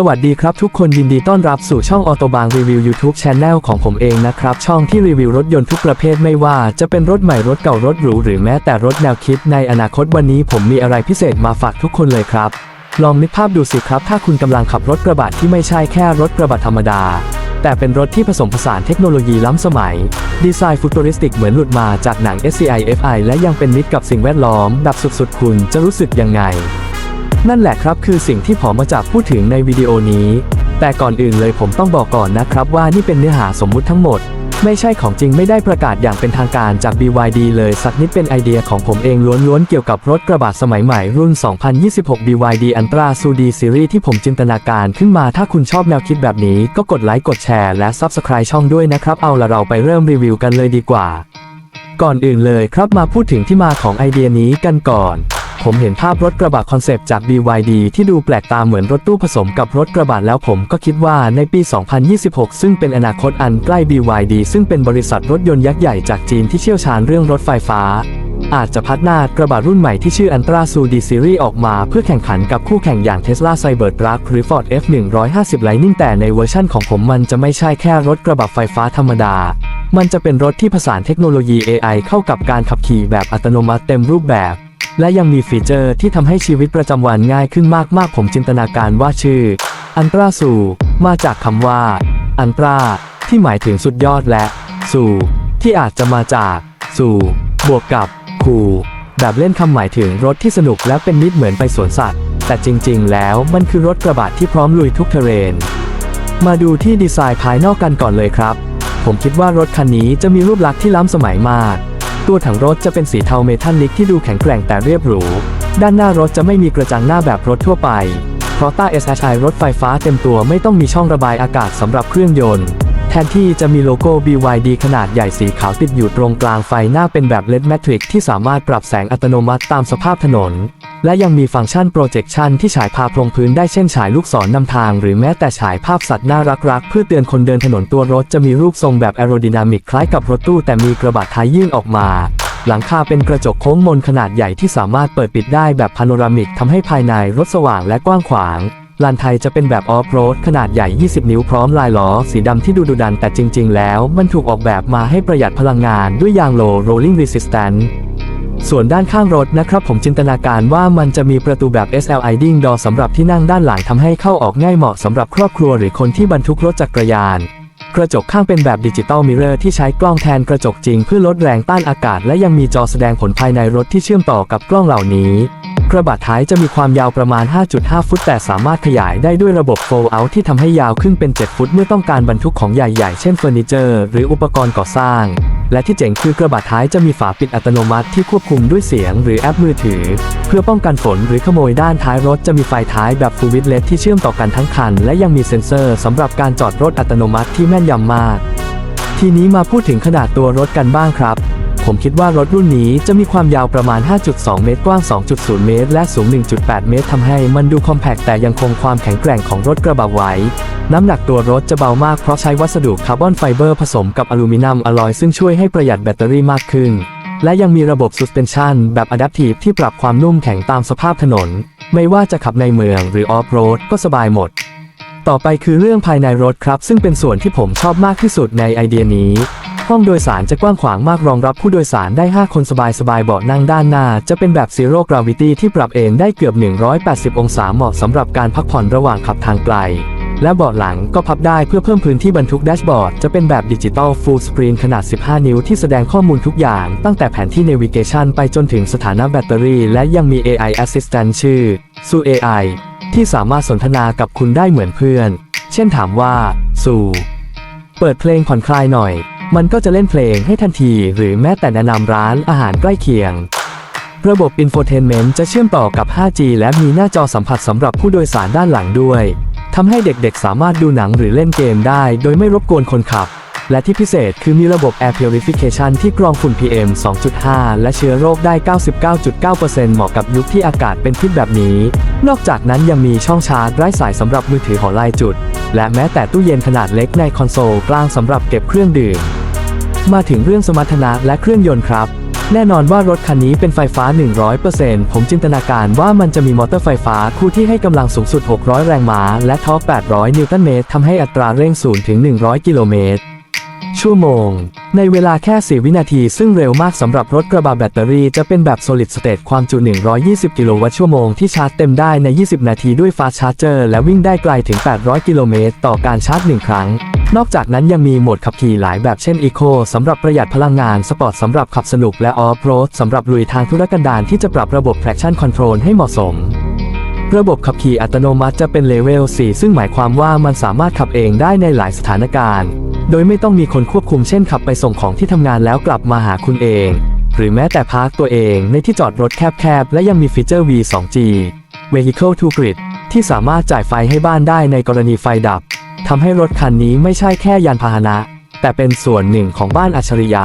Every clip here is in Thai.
สวัสดีครับทุกคนยินดีต้อนรับสู่ช่องออโตบางรีวิว YouTube Channel ของผมเองนะครับ ช่องที่รีวิวรถยนต์ทุกประเภทไม่ว่าจะเป็นรถใหม่รถเก่ารถหรูหรือแม้แต่รถแนวคิดในอนาคตวันนี้ผมมีอะไรพิเศษมาฝากทุกคนเลยครับ ลองนึกภาพดูสิครับ ถ้าคุณกำลังขับรถกระบะที่ไม่ใช่แค่รถกระบะธรรมดา แต่เป็นรถที่ผสมผสานเทคโนโลยีล้ำสมัย ดีไซน์ฟูตุริสติกเหมือนหลุดมาจากหนัง SCI FI และยังเป็นมิตรกับสิ่งแวดล้อมแบบสุดๆ คุณจะรู้สึกยังไง นั่นแหละครับคือสิ่งที่ผมมาจากพูดถึงในวิดีโอนี้ แต่ก่อนอื่นเลยผมต้องบอกก่อนนะครับว่านี่เป็นเนื้อหาสมมุติทั้งหมด ไม่ใช่ของจริงไม่ได้ประกาศอย่างเป็นทางการจาก BYD เลยสักนิดเป็นไอเดียของผมเองล้วนๆเกี่ยวกับรถกระบะสมัยใหม่รุ่น 2026 BYD Antra s u d Series ที่ผมจินตนาการขึ้นมาถ้าคุณชอบแนวคิดแบบนี้ก็กดไลค์กดแชร์และ Subscribe ช่องด้วยนะครับเอาละเราไปเริ่มรีวิวกันเลยดีกว่า ก่อนอื่นเลยครับมาพูดถึงที่มาของไอเดียนี้กันก่อน ผมเห็นภาพรถกระบะคอนเซปต์จาก BYD ที่ดูแปลกตาเหมือนรถตู้ผสมกับรถกระบะแล้วผมก็คิดว่าในปี 2026 ซึ่งเป็นอนาคตอันใกล้ BYD ซึ่งเป็นบริษัทรถยนต์ยักษ์ใหญ่จากจีนที่เชี่ยวชาญเรื่องรถไฟฟ้า อาจจะพัฒนากระบะรุ่นใหม่ที่ชื่อ Antra s u d Series ออกมาเพื่อแข่งขันกับคู่แข่งอย่าง Tesla Cybertruck หรือ Ford F150 Lightning แต่ในเวอร์ชั่นของผมมันจะไม่ใช่แค่รถกระบะไฟฟ้าธรรมดามันจะเป็นรถที่ผสานเทคโนโลยี AI เข้ากับการขับขี่แบบอัตโนมัติเต็มรูปแบบ และยังมีฟีเจอร์ที่ทำให้ชีวิตประจำวันง่ายขึ้นมากๆ ผมจินตนาการว่าชื่อ อันตราสูมาจากคำว่า อันตราที่หมายถึงสุดยอดและ สู่ ที่อาจจะมาจาก สู่ บวกกับ คูแบบเล่นคำหมายถึงรถที่สนุกและเป็นมิตรเหมือนไปสวนสัตว์ แต่จริง ๆ แล้วมันคือรถกระบะที่พร้อมลุยทุกเทเรน มาดูที่ดีไซน์ภายนอกกันก่อนเลยครับ ผมคิดว่ารถคันนี้จะมีรูปลักษณ์ที่ล้ำสมัยมาก ตัวถังรถจะเป็นสีเทาเมทัลลิกที่ดูแข็งแกร่งแต่เรียบหรู ด้านหน้ารถจะไม่มีกระจังหน้าแบบรถทั่วไป เพราะต้า SHI รถไฟฟ้าเต็มตัวไม่ต้องมีช่องระบายอากาศสำหรับเครื่องยนต์ แทนที่จะมีโลโก้ BYD ขนาดใหญ่สีขาวติดอยู่ตรงกลางไฟหน้าเป็นแบบ LED Matrix ที่สามารถปรับแสงอัตโนมัติตามสภาพถนน และยังมีฟังก์ชัน projection ที่ฉายภาพลงพื้นได้เช่นฉายลูกศรนนำทาง หรือแม้แต่ฉายภาพสัตว์น่ารักๆ เพื่อเตือนคนเดินถนนตัวรถจะมีรูปทรงแบบ aerodynamic คล้ายกับรถตู้แต่มีกระบะท้ายยื่นออกมา หลังคาเป็นกระจกโค้งมนขนาดใหญ่ที่สามารถเปิดปิดได้แบบพาโนรามิกทำให้ภายในรถสว่างและกว้างขวางลานไทยจะเป็นแบบออฟโรดขนาดใหญ่ 20 นิ้วพร้อมลายล้อ สีดำที่ดูดุดันแต่จริง ๆ แล้ว มันถูกออกแบบมาให้ประหยัดพลังงานด้วยยางโล rolling resistance ส่วนด้านข้างรถนะครับผมจินตนาการว่ามันจะมีประตูแบบ SLiding door สำหรับที่นั่งด้านหลังทำให้เข้าออกง่ายเหมาะสำหรับครอบครัวหรือคนที่บรรทุกรถจักรยาน กระจกข้างเป็นแบบดิจิตอลมิเรอร์ที่ใช้กล้องแทนกระจกจริงเพื่อลดแรงต้านอากาศ และยังมีจอแสดงผลภายในรถที่เชื่อมต่อกับกล้องเหล่านี้ กระบะท้ายจะมีความยาวประมาณ 5.5 ฟุต แต่สามารถขยายได้ด้วยระบบ fold out ที่ทำให้ยาวขึ้นเป็น 7 ฟุต เมื่อต้องการบรรทุกของใหญ่ๆ เช่นเฟอร์นิเจอร์หรืออุปกรณ์ก่อสร้าง และที่เจ๋งคือกระบะท้ายจะมีฝาปิดอัตโนมัติที่ควบคุมด้วยเสียงหรือแอปมือถือ เพื่อป้องกันฝนหรือขโมยด้านท้ายรถจะมีไฟท้ายแบบฟูวิดเลสที่เชื่อมต่อกันทั้งคัน และยังมีเซ็นเซอร์สำหรับการจอดรถอัตโนมัติที่แม่นยำมาก ทีนี้มาพูดถึงขนาดตัวรถกันบ้างครับ ผมคิดว่ารถรุ่นนี้จะมีความยาวประมาณ 5.2 เมตร กว้าง 2.0 เมตร และสูง 1.8 เมตรทำให้มันดูคอมแพคแต่ยังคงความแข็งแกร่งของรถกระบะไว้ น้ำหนักตัวรถจะเบามากเพราะใช้วัสดุคาร์บอนไฟเบอร์ผสมกับอลูมิเนียมอลลอยซึ่งช่วยให้ประหยัดแบตเตอรี่มากขึ้น และยังมีระบบ suspension แบบ adaptive ที่ปรับความนุ่มแข็งตามสภาพถนน ไม่ว่าจะขับในเมืองหรือออฟโรดก็สบายหมด ต่อไปคือเรื่องภายในรถครับ ซึ่งเป็นส่วนที่ผมชอบมากที่สุดในไอเดียนี้ ห้องโดยสารจะกว้างขวางมากรองรับผู้โดยสารได้ 5 คนสบายๆเบาะนั่งด้านหน้า จะเป็นแบบ Zero Gravity ที่ปรับเองได้เกือบ 180 องศาเหมาะสำหรับการพักผ่อนระหว่างขับทางไกล และเบาะหลังก็พับได้เพื่อเพิ่มพื้นที่บรรทุกแดชบอร์ดจะเป็นแบบดิจิตอลฟูลสกรีนขนาด 15 นิ้วที่แสดงข้อมูลทุกอย่าง ตั้งแต่แผนที่ Navigation ไปจนถึงสถานะแบตเตอรี่ และยังมี AI Assistant ชื่อ Su AI ที่สามารถสนทนากับคุณได้เหมือนเพื่อน เช่นถามว่า สู่ เปิดเพลงผ่อนคลายหน่อย มันก็จะเล่นเพลงให้ทันที หรือแม้แต่แนะนำร้านอาหารใกล้เคียง ระบบ Infotainment จะเชื่อมต่อกับ 5G และมีหน้าจอสัมผัสสำหรับผู้โดยสารด้านหลังด้วยทำให้เด็กๆ สามารถดูหนังหรือเล่นเกมได้ โดยไม่รบกวนคนขับ และที่พิเศษคือมีระบบ Air Purification ที่กรองฝุ่น PM 2.5 และเชื้อโรคได้ 99.9%เหมาะกับยุคที่อากาศเป็นพิษแบบนี้ นอกจากนั้นยังมีช่องชาร์จไร้สายสำหรับมือถือหอลายจุด และแม้แต่ตู้เย็นขนาดเล็กในคอนโซลกลางสำหรับเก็บเครื่องดื่ม มาถึงเรื่องสมรรถนะและเครื่องยนต์ครับ แน่นอนว่ารถคันนี้เป็นไฟฟ้า 100%ผมจินตนาการว่ามันจะมีมอเตอร์ไฟฟ้าคู่ที่ให้กำลังสูงสุด 600 แรงม้า และทอร์ก800 นิวตันเมตรทำให้อัตราเร่ง0ถึง 100 กิโลเมตรชั่วโมง ในเวลาแค่ 4 วินาที ซึ่งเร็วมากสำหรับรถกระบะแบตเตอรี่จะเป็นแบบ solid state ความจุ 120 กิโลวัตต์ชั่วโมงที่ชาร์จเต็มได้ใน 20 นาทีด้วย fast charger และวิ่งได้ไกลถึง 800 กิโลเมตรต่อการชาร์จ 1 ครั้ง นอกจากนั้นยังมีโหมดขับขี่หลายแบบเช่น Eco สำหรับประหยัดพลังงาน Sport สำหรับขับสนุกและ Off-road สำหรับลุยทางธุรกันดารที่จะปรับระบบ traction control ให้เหมาะสม ระบบขับขี่อัตโนมัติจะเป็นเลเวล 4 ซึ่งหมายความว่ามันสามารถขับเองได้ในหลายสถานการณ์ โดยไม่ต้องมีคนควบคุมเช่นขับไปส่งของที่ทำงานแล้วกลับมาหาคุณเอง หรือแม้แต่พาร์คตัวเองในที่จอดรถแคบๆและยังมีฟีเจอร์ V2G Vehicle to Grid ที่สามารถจ่ายไฟให้บ้านได้ในกรณีไฟดับ ทำให้รถคันนี้ไม่ใช่แค่ยานพาหนะ แต่เป็นส่วนหนึ่งของบ้านอัจฉริยะ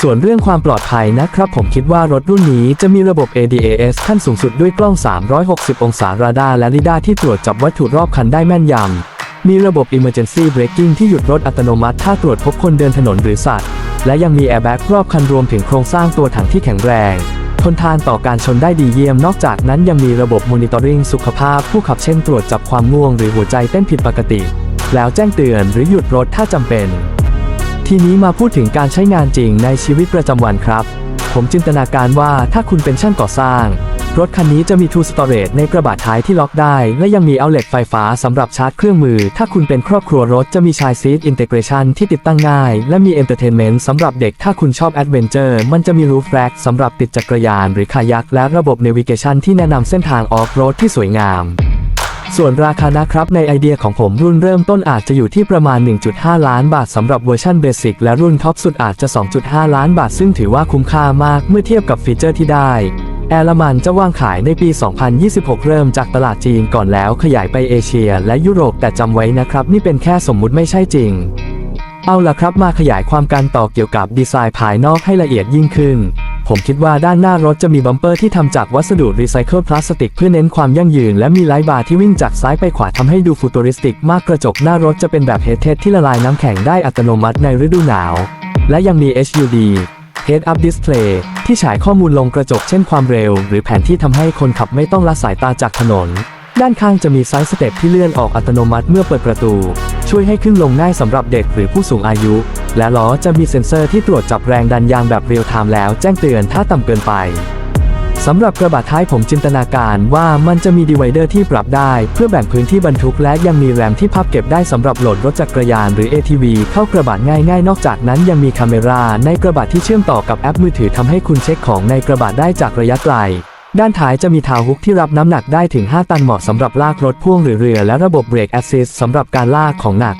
ส่วนเรื่องความปลอดภัยนะครับ ผมคิดว่ารถรุ่นนี้จะมีระบบ ADAS ขั้นสูงสุดด้วยกล้อง 360 องศาราดาร์และลิดาร์ที่ตรวจจับวัตถุรอบคันได้แม่นยำ มีระบบ Emergency Braking ที่หยุดรถอัตโนมัติถ้าตรวจพบคนเดินถนนหรือสัตว์ และยังมีแอร์แบ็กรอบคันรวมถึงโครงสร้างตัวถังที่แข็งแรง นทานต่อการชนได้ดีเยี่ยมนอกจากนั้นยังมีระบบมอนิเตอร์ริงสุขภาพผู้ขับเช่นตรวจจับความง่วงหรือหัวใจเต้นผิดปกติ แล้วแจ้งเตือนหรือหยุดรถถ้าจำเป็น ทีนี้มาพูดถึงการใช้งานจริงในชีวิตประจำวันครับ ผมจินตนาการว่าถ้าคุณเป็นช่างก่อสร้าง รถคันนี้จะมี True Storage ในกระบะท้ายที่ล็อกได้ และยังมี outlet ไฟฟ้าสำหรับชาร์จเครื่องมือ ถ้าคุณเป็นครอบครัวรถจะมีชายซีท Integration ที่ติดตั้งง่าย และมี Entertainment สำหรับเด็กถ้าคุณชอบ Adventure มันจะมี Roof Rack สำหรับติดจักรยานหรือคายัก และระบบ Navigation ที่แนะนำเส้นทาง Off-road ที่สวยงามส่วนราคานะครับในไอเดียของผมรุ่นเริ่มต้นอาจจะอยู่ที่ประมาณ 1.5 ล้านบาทสำหรับเวอร์ชันเบสิกและรุ่นท็อปสุดอาจจะ 2.5 ล้านบาทซึ่งถือว่าคุ้มค่ามากเมื่อเทียบกับฟีเจอร์ที่ได้ แอร์ละมันจะวางขายในปี 2026 เริ่มจากตลาดจีนก่อนแล้วขยายไปเอเชียและยุโรปแต่จำไว้นะครับ นี่เป็นแค่สมมุติไม่ใช่จริง เอาล่ะครับมาขยายความการต่อเกี่ยวกับดีไซน์ภายนอกให้ละเอียดยิ่งขึ้น ผมคิดว่าด้านหน้ารถจะมีบัมเปอร์ที่ทำจากวัสดุรีไซเคิลพลาสติกเพื่อเน้นความยั่งยืน และมีไลท์บาร์ที่วิ่งจากซ้ายไปขวาทำให้ดูฟูตูริสติก มากกระจกหน้ารถจะเป็นแบบเฮดเทสที่ละลายน้ำแข็งได้อัตโนมัติในฤดูหนาว และยังมี HUD Head Up Display ที่ฉายข้อมูลลงกระจกเช่นความเร็ว หรือแผนที่ทำให้คนขับไม่ต้องละสายตาจากถนน ด้านข้างจะมีไซส์สเต็ปที่เลื่อนออกอัตโนมัติเมื่อเปิดประตู ช่วยให้ขึ้นลงง่ายสำหรับเด็กหรือผู้สูงอายุ และล้อจะมีเซ็นเซอร์ที่ตรวจจับแรงดันยางแบบเรียลไทม์แล้วแจ้งเตือนถ้าต่ำเกินไป สำหรับกระบะท้ายผมจินตนาการว่ามันจะมีดีไวเดอร์ที่ปรับได้ เพื่อแบ่งพื้นที่บรรทุกและยังมีแรมที่พับเก็บได้สำหรับโหลดรถจักรยานหรือ ATV เข้ากระบะง่ายๆ นอกจากนั้นยังมีคาเมราในกระบะที่เชื่อมต่อกับแอปมือถือทำให้คุณเช็คของในกระบะได้จากระยะไกล ด้านท้ายจะมีทาวฮุกที่รับน้ำหนักได้ถึง 5 ตันเหมาะสำหรับลากรถพ่วงหรือเรือ และระบบเบรกแอสซิสสำหรับการลากของหนัก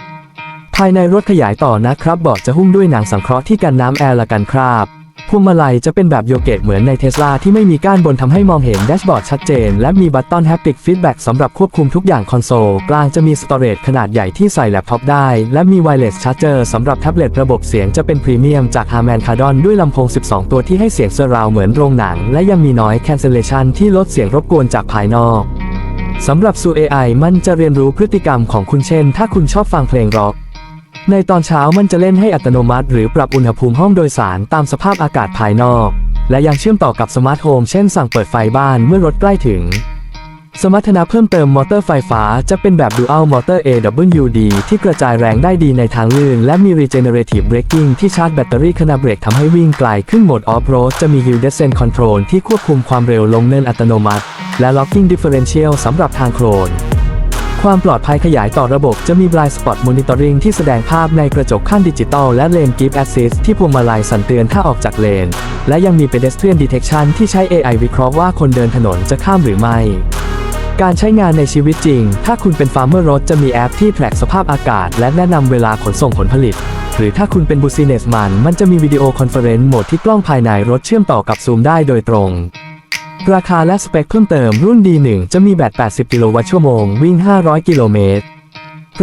ภายในรถขยายต่อนะครับเบาะจะหุ้มด้วยหนังสังเคราะห์ที่กันน้ำแอร์และกันคราบ พวงมาลัยจะเป็นแบบโยเกตเหมือนในเทสลาที่ไม่มีก้านบนทำให้มองเห็นแดชบอร์ดชัดเจน และมีบัตตอนแฮปติกฟีดแบ็กสำหรับควบคุมทุกอย่างคอนโซล กลางจะมีสตอเรจขนาดใหญ่ที่ใส่แล็ปท็อปได้ และมีไวเลสชาร์เจอร์สำหรับแท็บเล็ตระบบเสียงจะเป็นพรีเมียมจาก Harman Kardon ด้วยลำโพง 12 ตัวที่ให้เสียงเซอร์ราวเหมือนโรงหนัง และยังมีน้อย cancellation ที่ลดเสียงรบกวนจากภายนอกสำหรับซู AI มันจะเรียนรู้พฤติกรรมของคุณเช่น ถ้าคุณชอบฟังเพลงร็อก ในตอนเช้ามันจะเล่นให้อัตโนมัติ หรือปรับอุณหภูมิห้องโดยสารตามสภาพอากาศภายนอก และยังเชื่อมต่อกับสมาร์ทโฮมเช่นสั่งเปิดไฟบ้านเมื่อรถใกล้ถึง สมรรถนะเพิ่มเติมมอเตอร์ไฟฟ้าจะเป็นแบบ Dual Motor AWD ที่กระจายแรงได้ดีในทางลื่น และมี Regenerative Braking ที่ชาร์จแบตเตอรี่ขณะเบรกทำให้วิ่งไกลขึ้นโหมด Off-road จะมี Hill Descent Control ที่ควบคุมความเร็วลงเนินอัตโนมัติ และ Locking Differential สำหรับทางโคลน ความปลอดภัยขยายต่อระบบจะมี Blind Spot Monitoring ที่แสดงภาพในกระจกขั้นดิจิตอลและ Lane Keep Assist ที่พวงมาลัยสั่นเตือนถ้าออกจากเลน และยังมี Pedestrian Detection ที่ใช้ AI วิเคราะห์ว่าคนเดินถนนจะข้ามหรือไม่การใช้งานในชีวิตจริง ถ้าคุณเป็นฟาร์มเมอร์รถจะมีแอปที่แทร็กสภาพอากาศ และแนะนำเวลาขนส่งผลผลิต หรือถ้าคุณเป็นบูซิเนสมัน มันจะมีวิดีโอคอนเฟอเรนซ์โหมดที่กล้องภายในรถเชื่อมต่อกับซูมได้โดยตรง ราคาและสเปคเพิ่มเติมรุ่น D1 จะมีแบต 80 กิโลวัตต์ชั่วโมง วิ่ง 500 กิโลเมตร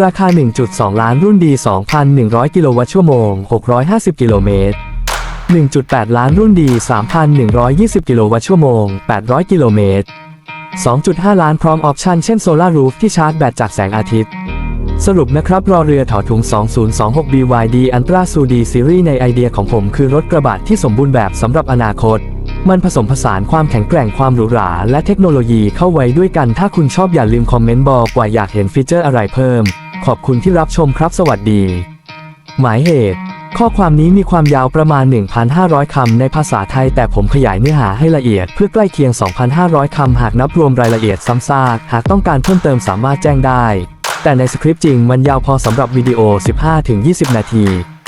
ราคา 1.2 ล้านรุ่น D 2,100 กิโลวัตต์ชั่วโมง 650 กิโลเมตร 1.8 ล้านรุ่น D 3,120 กิโลวัตต์ชั่วโมง 800 กิโลเมตร 2.5 ล้านพร้อมออปชันเช่นโซลารูฟที่ชาร์จแบตจากแสงอาทิตย์ สรุปนะครับ รอเรือถอถุง 2026 BYD Ultra s u d Series ในไอเดียของผมคือรถกระบะที่สมบูรณ์แบบสำหรับอนาคต มันผสมผสานความแข็งแกร่งความหรูหรา และเทคโนโลยีเข้าไว้ด้วยกัน ถ้าคุณชอบอย่าลืมคอมเมนต์บอกว่าอยากเห็นฟีเจอร์อะไรเพิ่ม ขอบคุณที่รับชมครับสวัสดี หมายเหตุ ข้อความนี้มีความยาวประมาณ 1,500 คำในภาษาไทย แต่ผมขยายเนื้อหาให้ละเอียดเพื่อใกล้เคียง 2,500 คำ หากนับรวมรายละเอียดซ้ำซากหากต้องการเพิ่มเติมสามารถแจ้งได้ แต่ในสคริปต์จริงมันยาวพอสำหรับวิดีโอ 15-20 นาที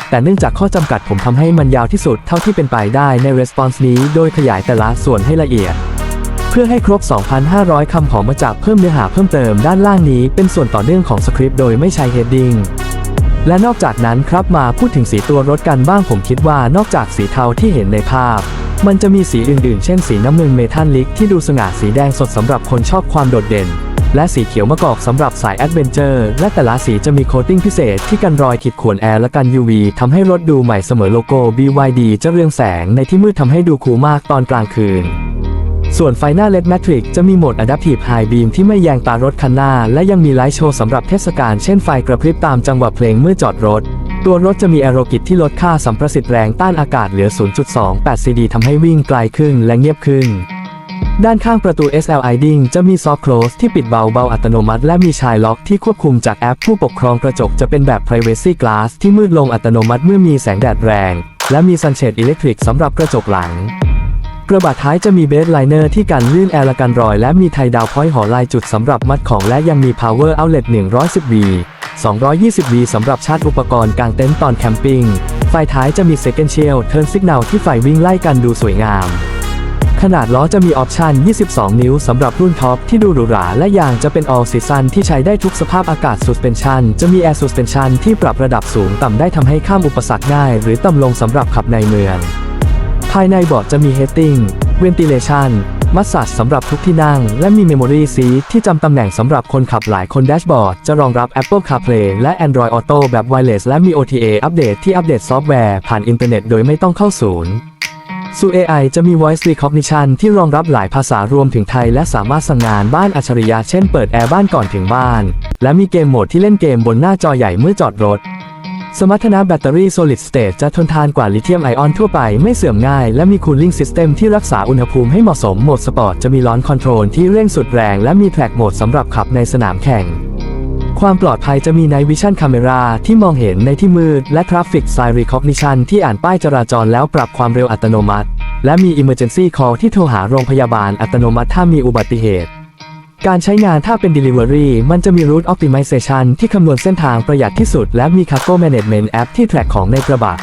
แต่เนื่องจากข้อจำกัดผมทำให้มันยาวที่สุดเท่าที่เป็นไปได้ใน response นี้ โดยขยายแต่ละส่วนให้ละเอียด เพื่อให้ครบ 2,500 คำของมาจากเพิ่มเนื้อหาเพิ่มเติมด้านล่างนี้เป็นส่วนต่อเนื่องของสคริปต์โดยไม่ใช้ heading และนอกจากนั้นครับมาพูดถึงสีตัวรถกันบ้างผมคิดว่านอกจากสีเทาที่เห็นในภาพ มันจะมีสีอื่นๆ เช่นสีน้ำเงินเมทัลลิกที่ดูสง่าสีแดงสดสำหรับคนชอบความโดดเด่น และสีเขียวมะกอกสำหรับสายแอดเวนเจอร์ และแต่ละสีจะมีโคตติ้งพิเศษที่กันรอยขีดข่วนแอร์และกัน UV ทำให้รถดูใหม่เสมอโลโก้ BYD จะเรืองแสงในที่มืดทำให้ดูคูลมากตอนกลางคืน ส่วนไฟหน้า LED Matrix จะมีโหมด Adaptive High Beam ที่ไม่แยงตารถคันหน้า และยังมีไลท์โชว์สำหรับเทศกาลเช่นไฟกระพริบตามจังหวะเพลงเมื่อจอดรถ ตัวรถจะมีแอโรกิตที่ลดค่าสัมประสิทธิ์แรงต้านอากาศเหลือ 0.28 CD ทำให้วิ่งไกลขึ้นและเงียบขึ้น ด้านข้างประตู SLIDing จะมี Soft Close ที่ปิดเบาเบาอัตโนมัติ และมีชายล็อกที่ควบคุมจากแอปผู้ปกครองกระจกจะเป็นแบบ Privacy Glass ที่มืดลงอัตโนมัติเมื่อมีแสงแดดแรง และมี Sunshade Electric สำหรับกระจกหลัง กระบะท้ายจะมีเบสไลเนอร์ที่กันลื่นแอร์ละกันรอย และมีไทดาวพอยต์หอลายจุดสำหรับมัดของและยังมี Power Outlet 110V 220V สำหรับชาร์จอุปกรณ์กางเต็นท์ตอนแคมปิ้ง ไฟท้ายจะมี Second Shield Turn Signal ที่ไฟวิ่งไล่กันดูสวยงาม ขนาดล้อจะมีออปชัน 22 นิ้วสำหรับรุ่นท็อปที่ดูหรูหราและยางจะเป็น All Season ที่ใช้ได้ทุกสภาพอากาศ Suspension จะมี Air Suspension ที่ปรับระดับสูงต่ำได้ทำให้ข้ามอุปสรรคง่าย หรือต่ำลงสำหรับขับในเมือง ภายในเบาะจะมี Heating Ventilation มัสซัสสำหรับทุกที่นั่ง และมี Memory Seat ที่จำตำแหน่งสำหรับคนขับหลายคนแดชบอร์ดจะรองรับ Apple CarPlay และ Android Auto แบบ Wireless และมี OTA อัปเดตที่อัปเดตซอฟต์แวร์ผ่านอินเทอร์เน็ตโดยไม่ต้องเข้าศูนย์สู AI จะมี Voice Recognition ที่รองรับหลายภาษารวมถึงไทย และสามารถสั่งงานบ้านอัจฉริยะเช่นเปิดแอร์บ้านก่อนถึงบ้าน และมีเกมโหมดที่เล่นเกมบนหน้าจอใหญ่เมื่อจอดรถ สมรรถนะแบตเตอรี่ Solid State จะทนทานกว่าลิเธียมไอออนทั่วไปไม่เสื่อมง่าย และมี Cooling System ที่รักษาอุณหภูมิให้เหมาะสมโหมดสปอร์ตจะมีลอนคอนโทรลที่เร่งสุดแรง และมีแทร็กโหมดสำหรับขับในสนามแข่ง ความปลอดภัยจะมี Night Vision Camera ที่มองเห็นในที่มืด และ Traffic Sign Recognition ที่อ่านป้ายจราจรแล้วปรับความเร็วอัตโนมัติ และมี Emergency Call ที่โทรหาโรงพยาบาลอัตโนมัติถ้ามีอุบัติเหตุ การใช้งานถ้าเป็น Delivery มันจะมี Route Optimization ที่คำนวณเส้นทางประหยัดที่สุด และมี Cargo Management App ที่แทร็กของในกระบะ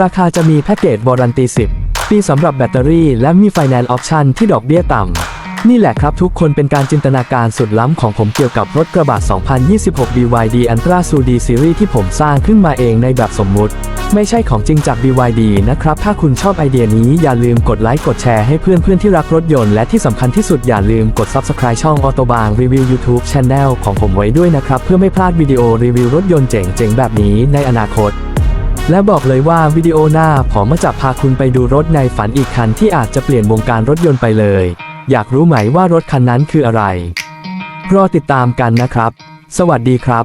ราคาจะมีแพ็กเกจวารันตี 10 ปีสำหรับแบตเตอรี่ และมี Finance Option ที่ดอกเบี้ยต่ำ นี่แหละครับทุกคนเป็นการจินตนาการสุดล้ำของผมเกี่ยวกับรถกระบะ 2026 BYD Ultra s u d Series ที่ผมสร้างขึ้นมาเองในแบบสมมุติ ไม่ใช่ของจริงจาก BYD นะครับ ถ้าคุณชอบไอเดียนี้อย่าลืมกดไลค์กดแชร์ให้เพื่อนๆที่รักรถยนต์และที่สำคัญที่สุดอย่าลืมกด Subscribe ช่อง Autobahn Review YouTube Channel ของผมไว้ด้วยนะครับ เพื่อไม่พลาดวิดีโอรีวิวรถยนต์เจ๋งๆ แบบนี้ในอนาคต และบอกเลยว่าวิดีโอหน้าผมมาจะพาคุณไปดูรถในฝันอีกคันที่อาจจะเปลี่ยนวงการรถยนต์ไปเลย อยากรู้ไหมว่ารถคันนั้นคืออะไรรอติดตามกันนะครับ สวัสดีครับ